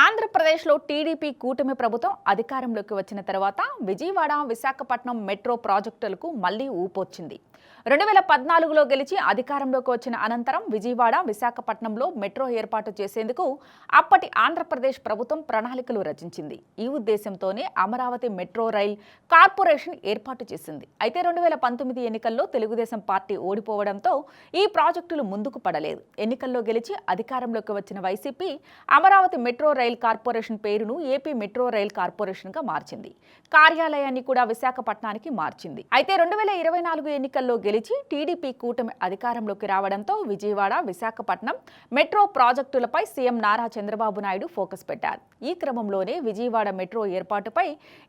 ఆంధ్రప్రదేశ్లో టీడీపీ కూటమి ప్రభుత్వం అధికారంలోకి వచ్చిన తర్వాత విజయవాడ విశాఖపట్నం మెట్రో ప్రాజెక్టులకు మళ్ళీ ఊపొచ్చింది. రెండు వేల పద్నాలుగులో గెలిచి అధికారంలోకి వచ్చిన అనంతరం విజయవాడ విశాఖపట్నంలో మెట్రో ఏర్పాటు చేసేందుకు అప్పటి ఆంధ్రప్రదేశ్ ప్రభుత్వం ప్రణాళికలు రచించింది. ఈ ఉద్దేశంతోనే అమరావతి మెట్రో రైల్ కార్పొరేషన్ ఏర్పాటు చేసింది. అయితే రెండు వేల పంతొమ్మిది ఎన్నికల్లో తెలుగుదేశం పార్టీ ఓడిపోవడంతో ఈ ప్రాజెక్టులు ముందుకు పడలేదు. ఎన్నికల్లో గెలిచి అధికారంలోకి వచ్చిన YCP Amaravati metro rail corporation పేరును ఏపీ మెట్రో రైల్ కార్పొరేషన్గా మార్చింది. కార్యాలయాన్ని కూడా విశాఖపట్నానికి మార్చింది. అయితే రెండు వేల ఇరవై నాలుగు ఎన్నికల్లో గెలిచి టీడీపీ కూటమి అధికారంలోకి రావడంతో విజయవాడ విశాఖపట్నం మెట్రో ప్రాజెక్టులపై సీఎం నారా చంద్రబాబు నాయుడు ఫోకస్ పెట్టారు. ఈ క్రమంలోనే విజయవాడ మెట్రో ఏర్పాటుపై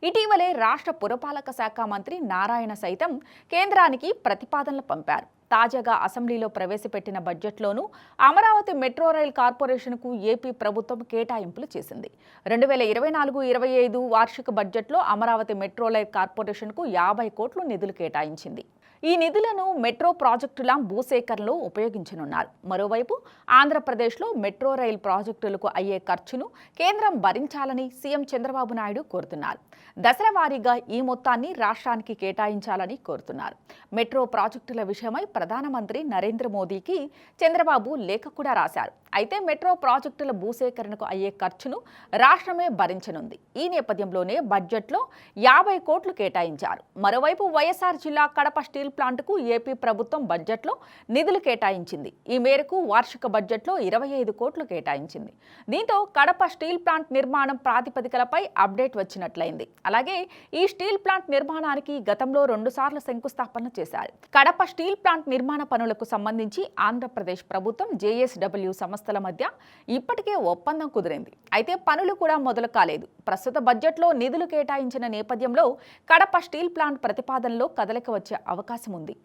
ఇటీవలే రాష్ట్ర పురపాలక శాఖ మంత్రి నారాయణ సైతం కేంద్రానికి ప్రతిపాదనలు పంపారు. తాజాగా అసెంబ్లీలో ప్రవేశపెట్టిన బడ్జెట్లోనూ అమరావతి మెట్రో రైల్ కార్పొరేషన్కు ఏపీ ప్రభుత్వం కేటాయింపులు చేసింది. రెండు వేల ఇరవై నాలుగు ఇరవై ఐదు వార్షిక బడ్జెట్లో అమరావతి మెట్రో రైల్ కార్పొరేషన్కు యాభై కోట్లు నిధులు కేటాయించింది. ఈ నిధులను మెట్రో ప్రాజెక్టుల భూసేకరణలో ఉపయోగించనున్నారు. మరోవైపు ఆంధ్రప్రదేశ్లో మెట్రో రైల్ ప్రాజెక్టులకు అయ్యే ఖర్చును కేంద్రం భరించాలని సీఎం చంద్రబాబు నాయుడు కోరుతున్నారు. దశల వారీగా ఈ మొత్తాన్ని రాష్ట్రానికి కేటాయించాలని కోరుతున్నారు. మెట్రో ప్రాజెక్టుల విషయమై ప్రధానమంత్రి నరేంద్ర మోదీకి చంద్రబాబు లేఖ కూడా రాశారు. అయితే మెట్రో ప్రాజెక్టుల భూసేకరణకు అయ్యే ఖర్చును రాష్ట్రమే భరించనుంది. ఈ నేపథ్యంలోనే బడ్జెట్లో యాభై కోట్లు కేటాయించారు. మరోవైపు వైఎస్ఆర్ జిల్లా కడప స్టీల్ ప్లాంట్కు ఏపీ ప్రభుత్వం బడ్జెట్లో నిధులు కేటాయించింది. ఈ మేరకు వార్షిక బడ్జెట్లో ఇరవై ఐదు కోట్లు కేటాయించింది. దీంతో కడప స్టీల్ ప్లాంట్ నిర్మాణం ప్రాతిపదికలపై అప్డేట్ వచ్చినట్లయింది. అలాగే ఈ స్టీల్ ప్లాంట్ నిర్మాణానికి గతంలో రెండుసార్లు శంకుస్థాపన చేశారు. కడప స్టీల్ ప్లాంట్ నిర్మాణ పనులకు సంబంధించి ఆంధ్రప్రదేశ్ ప్రభుత్వం జేఎస్డబ్ల్యూ సంస్థల మధ్య ఇప్పటికే ఒప్పందం కుదిరింది. అయితే పనులు కూడా మొదలు కాలేదు. ప్రస్తుత బడ్జెట్లో నిధులు కేటాయించిన నేపథ్యంలో కడప స్టీల్ ప్లాంట్ ప్రతిపాదనలో కదలిక వచ్చే అవకాశం ఉంది.